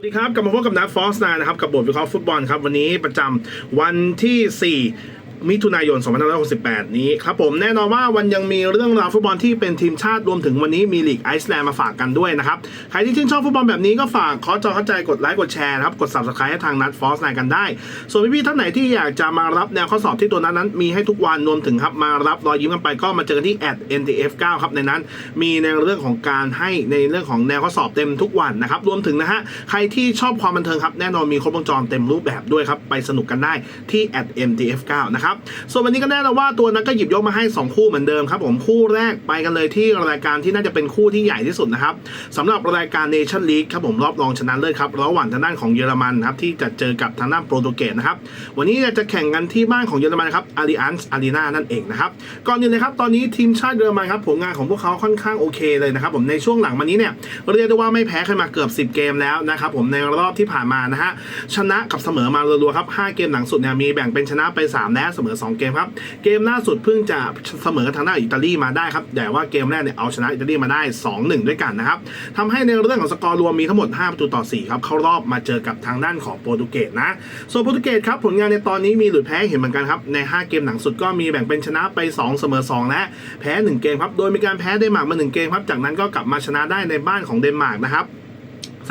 สวัสดีครับ กลับมาพบกับนักฟอสนานะครับ กับบทวิเคราะห์ฟุตบอลครับ วันนี้ประจำวันที่ 4 มิถุนายน 2568 นี้ครับผมแน่นอนว่าวันยังมีเรื่องราวฟุตบอลที่เป็นทีมชาติรวมถึงวันนี้มีลีกไอซ์แลนด์มาฝากกันด้วยนะครับ ใครที่ชื่นชอบฟุตบอลแบบนี้ก็ฝากขอจอเข้าใจกดไลค์กดแชร์นะครับ กด subscribe ให้ทางนัทฟอสนากันได้ ส่วนพี่ๆท่านไหนที่อยากจะมารับแนวข้อสอบที่ตัวนั้นนั้น มีให้ทุกวันรวมถึงครับมารับรอยยิ้มกันไปก็มาเจอกันที่ @ntf9 ครับในนั้น มีในเรื่องของการให้ในเรื่องของแนวข้อสอบเต็มทุกวันนะครับรวมถึงนะฮะใครที่ชอบความบันเทิงครับแน่นอนมีครบวงจรเต็มรูปแบบด้วยครับไปสนุกกันได้ที่ @mtf9 นะครับส่วนวันนี้ก็แน่นอนว่าตัวนั้นก็หยิบยกมาให้ 2 คู่เหมือนเดิมครับผมคู่แรกไปกันเลยที่รายการที่น่าจะเป็นคู่ที่ใหญ่ที่สุดนะครับสำหรับรายการ Nation League ครับผมรอบรองชนะเลิศครับระหว่างทางด้านของเยอรมันครับที่จะเจอกับทางด้านโปรตุเกสนะครับวันนี้จะแข่งกันที่บ้านของเยอรมันครับอาริอันส์อารีนานั่นเองนะครับก่อนอื่นเลยครับตอนนี้ทีมชาติเยอรมันครับผลงานของพวกเขาค่อนข้างโอเคเลยนะครับผมในช่วงหลังมานี้เนี่ยเรียกได้ว่าไม่แพ้ใครมาเกือบ 10 เกมแล้วนะครับผมในรอบที่ผ่านมานะฮะชนะกับเสมอมารัวๆครับ5เกมหลังสุดเนี่ยมีแบ่งเป็นชนะไป 3 และเสมอ 2 เกมครับ เกมล่าสุดเพิ่งจะเสมอกับทางด้านอิตาลีมาได้ครับ แต่ว่าเกมแรกเนี่ยเอาชนะอิตาลีมาได้ 2-1 ด้วยกันนะครับทำให้ในเรื่องของสกอร์รวมมีทั้งหมด 5 ประตูต่อ 4 ครับ เข้ารอบมาเจอกับทางด้านของโปรตุเกสนะ ส่วนโปรตุเกสครับผลงานในตอนนี้มีหลุดแพ้เห็นเหมือนกันครับ ใน 5 เกมหลังสุดก็มีแบ่งเป็นชนะไป 2 เสมอ 2 และแพ้ 1 เกมครับ โดยมีการแพ้เดนมาร์กมา 1 เกมครับ จากนั้นก็กลับมาชนะได้ในบ้านของเดนมาร์กนะครับ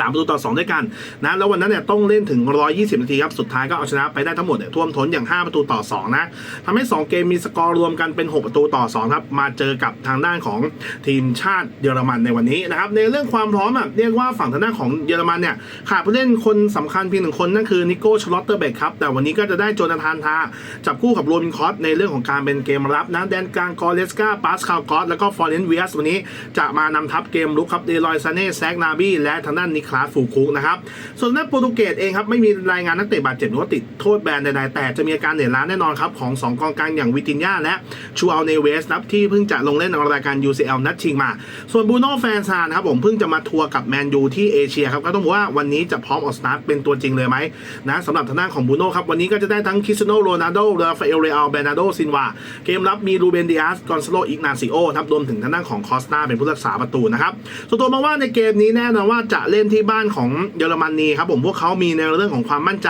สามประตูต่อ 2 ด้วยกันนะแล้ววันนั้นเนี่ยต้องเล่นถึง 120 นาทีครับสุดท้ายก็เอาชนะไปได้ทั้งหมดเนี่ยท่วมท้นอย่าง 5 ประตูต่อ 2 นะทำให้ 2 เกมมีสกอร์รวมกันเป็น 6 ประตูต่อ 2 ครับ มาเจอกับทางด้านของทีมชาติเยอรมันในวันนี้นะครับในเรื่องความพร้อมอะเรียกว่าฝั่งทางด้านของเยอรมันเนี่ยขาดผู้เล่นคนสำคัญเพียงหนึ่งคนนั่นคือนิโก้ชลอตเตอร์เบกครับแต่วันนี้ก็จะได้โจนาธานทาจับคู่กับโรบินคอสในเรื่องของการเป็นเกมรับนะแดนกลางกอเลสกาปาสคาลกอสแล้วก็ฟอร์เรนเวียสวันนี้จะมานำทัพเกมลุกครับเดลอยซาเน่แซกนาบีและทางด้านนิคลาสฟูคุกนะครับส่วนด้านโปรตุเกสเองครับไม่มีรายงานนักเตะบาดเจ็บหรือว่าติดโทษแบนใดๆแต่จะมีอาการเหนื่อยล้าแน่นอนครับของ 2 กองกลางอย่างวิตินยาและชูอัลเนเวสครับที่เพิ่งจะลงเล่นในรายการ UCL นัดชิงมา ส่วนบูโน่แฟนซานครับผมเพิ่งจะมาทัวร์กับแมนยูที่เอเชียครับก็ต้องบอกว่าวันนี้จะพร้อมออกสตาร์ทเป็นตัวจริงเลยไหมนะสำหรับทางด้านของบูโน่ครับวันนี้ก็จะได้ทั้งคริสโนโรนัลโดราฟาเอลเรอัลเบนาโดซินวาเกมรับมีรูเบนดิอาสกอนซาโลอิกนาซิโอครับรวมถึงทางด้านของคอสตาเป็นผู้รักษาประตูนะครับส่วนตัวมองว่าในเกมนี้แน่นอนว่าจะเล่นที่บ้านของเยอรมนีครับผมพวกเขามีในเรื่องของความมั่นใจ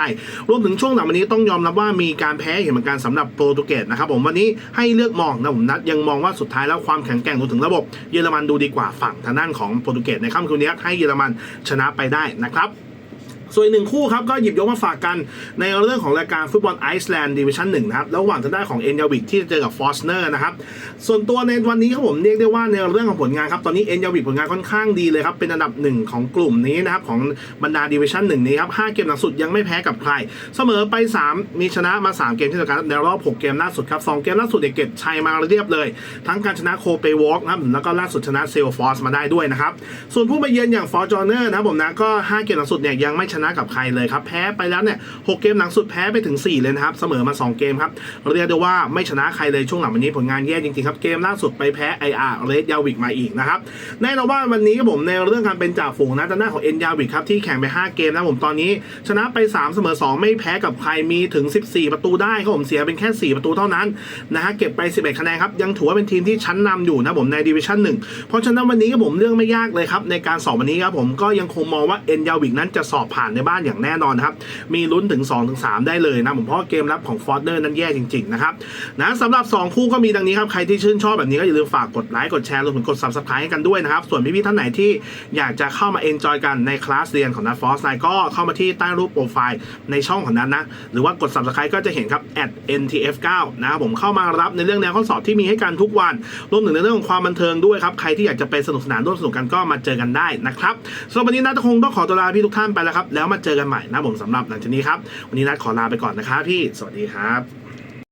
รวมถึงช่วงหลังวันนี้ต้องยอมรับว่ามีการแพ้เห็นเหมือนกันสำหรับโปรตุเกสนะครับผมวันนี้ให้เลือกมองนะผมนัดยังมองว่าสุดท้ายแล้วความแข็งแกร่งรวมถึงระบบเยอรมันดูดีกว่าฝั่งทางด้านของโปรตุเกสในค่ำคืนนี้ให้เยอรมันชนะไปได้นะครับ ส่วนอีกหนึ่งคู่ครับก็หยิบยกมาฝากกันในเรื่องของรายการฟุตบอลไอซ์แลนด์ดิวิชั่นหนึ่งนะครับระหว่างทางด้านของเอ็นยาวิกที่จะเจอกับฟอสเนอร์นะครับส่วนตัวในวันนี้ครับผมเรียกได้ว่าในเรื่องของผลงานครับตอนนี้เอ็นยาวิกผลงานค่อนข้างดีเลยครับเป็นอันดับหนึ่งของกลุ่มนี้นะครับของบรรดาดิวิชั่นหนึ่งนี้ครับห้าเกมหลังสุดยังไม่แพ้กับใคร เสมอไป 3 มีชนะมา 3 เกมที่เดียวกันในรอบ 6 เกมล่าสุดครับ2เกมล่าสุดเนี่ยเก็บชัยมาเรียบเลย ทั้งการชนะโคเปวอล์กนะครับแล้วก็ล่าสุดชนะเซลฟอร์สมาได้ด้วยนะครับส่วนผู้มาเยือนอย่างฟอร์จอเนอร์นะครับผมนะก็ 5 เกมหลังสุดเนี่ยยังไม่ชนะกับใครเลยครับ แพ้ไปแล้วเนี่ยหกเกมหลังสุดแพ้ไปถึง 4 เลยนะครับ เสมอมา 2 เกมครับ เรียกได้ว่าไม่ชนะใครเลยช่วงหลังวันนี้ผลงานแย่จริงๆครับ เกมล่าสุดไปแพ้ไออาร์เรดยาวิกมาอีกนะครับแน่นอนว่าวันนี้ผมในเรื่องการเป็นจ่าฝูงนะทางด้าของเอ็นยาวิกครับที่แข่งไป 5 เกมนะผมตอนนี้ ชนะไป 3 เสมอ 2 ไม่แพ้กับใครมีถึง 14 ประตูได้ครับผมเสียเป็นแค่ 4 ประตูเท่านั้นนะฮะเก็บไป 11 คะแนนครับยังถือว่าเป็นทีมที่ชั้นนำอยู่นะผมในดิวิชั่นหนึ่งเพราะฉะนั้นวันนี้ผมเรื่องไม่ยากเลยครับในการสอบวันนี้ครับผมก็ยังคงมองว่าเอ็นยาวิกนั้นจะสอบผ่านในบ้านอย่างแน่นอนนะครับ มีลุ้นถึง 2-3 ได้เลยนะผมเพราะเกมรับของฟอร์เดอร์นั้นแย่จริงๆนะครับนะสำหรับ 2 คู่ก็มีดังนี้ครับ ใครที่ชื่นชอบแบบนี้ก็อย่าลืมฝากกดไลค์กดแชร์รวมถึงกด subscribe ให้กันด้วยนะครับ ส่วนพี่ๆท่านไหนที่อยากจะเข้ามาเอนจอยกันในคลาสเรียนของนัทฟอสไนก็เข้ามาที่ใต้รูปโปรไฟล์ในช่องของนั้นนะหรือว่ากด subscribe ก็จะเห็นครับ @ntf9 นะครับผมเข้ามารับในเรื่องแนวข้อสอบที่มีให้กันทุกวันรวมถึงในเรื่องของความบันเทิงด้วยครับใครที่อยากจะไปสนุกสนานร่วมสนุกกันก็มาเจอกันได้นะครับสำหรับวันนี้นัทคงต้องขอตัวลาพี่ทุกท่านไปแล้วครับแล้วมาเจอกันใหม่นะผมสำหรับหลังจากนี้ครับ วันนี้นัดขอลาไปก่อนนะครับพี่ สวัสดีครับ